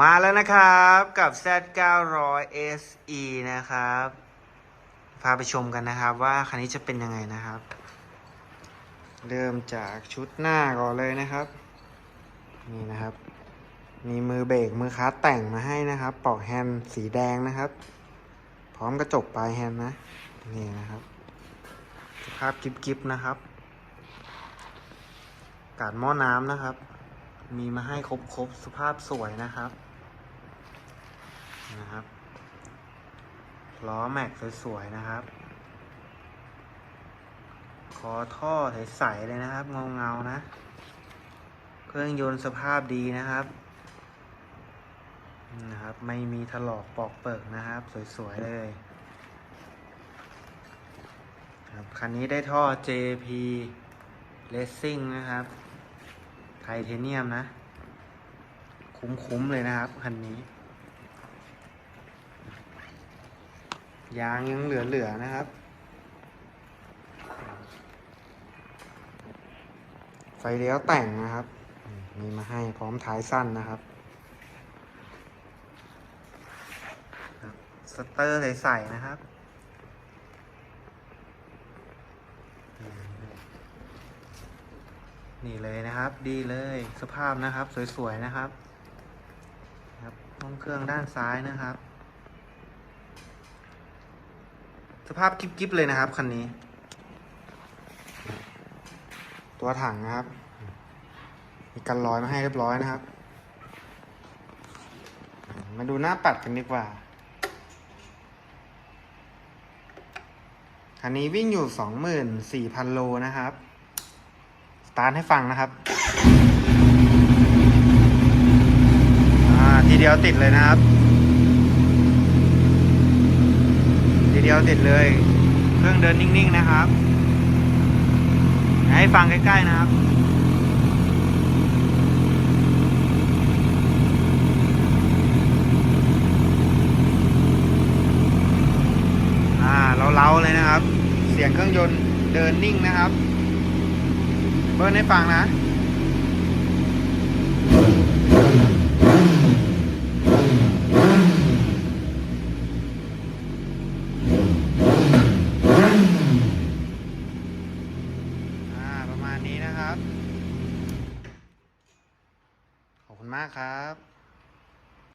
มาแล้วนะครับกับ Z 9 0 0 SE นะครับ พาไปชมกันนะครับว่าคันนี้จะเป็นยังไงนะครับ เริ่มจากชุดหน้าก่อนเลยนะครับ นี่นะครับ มีมือเบรกมือคลัสแต่งมาให้นะครับปลอกแฮนด์สีแดงนะครับ พร้อมกระจกปลายแฮนด์นะ นี่นะครับสภาพกิบๆนะครับ กาดหม้อน้ำนะครับ มีมาให้ครบๆสภาพสวยนะครับ นะครับล้อแม็กสวยๆนะครับ คอท่อใสๆเลยนะครับ เงาๆนะ เครื่องยนต์สภาพดีนะครับนะครับ ไม่มีถลอกปอกเปิกนะครับ สวยๆเลยครับคันนี้ได้ท่อ JP Racing นะครับ ไทเทเนียมนะ คุ้มๆเลยนะครับ คันนี้ ยางยังเหลือๆนะครับ ไฟเลี้ยวแต่งนะครับ มีมาให้พร้อมท้ายสั้นนะครับ สเตอร์ใสๆนะครับ นี่เลยนะครับ ดีเลยสภาพนะครับ สวยๆนะครับครับห้องเครื่องด้านซ้ายนะครับ สภาพกิ๊บๆเลยนะครับคันนี้ ตัวถังนะครับ มีกันรอยมาให้เรียบร้อยนะครับ มาดูหน้าปัดกันดีกว่าคันนี้วิ่งอยู่สองหมื่นสี่พันโลนะครับ ตาร์ทให้ฟังนะครับอาทีเดียวติดเลยนะครับ ทีเดียวติดเลย เครื่องเดินนิ่งๆนะครับ ให้ฟังใกล้ๆนะครับอ่าเล้าๆเลยนะครับ เสียงเครื่องยนต์เดินนิ่งนะครับ บิร์นให้ฟังนะประมาณนี้นะครับ ขอบคุณมากครับ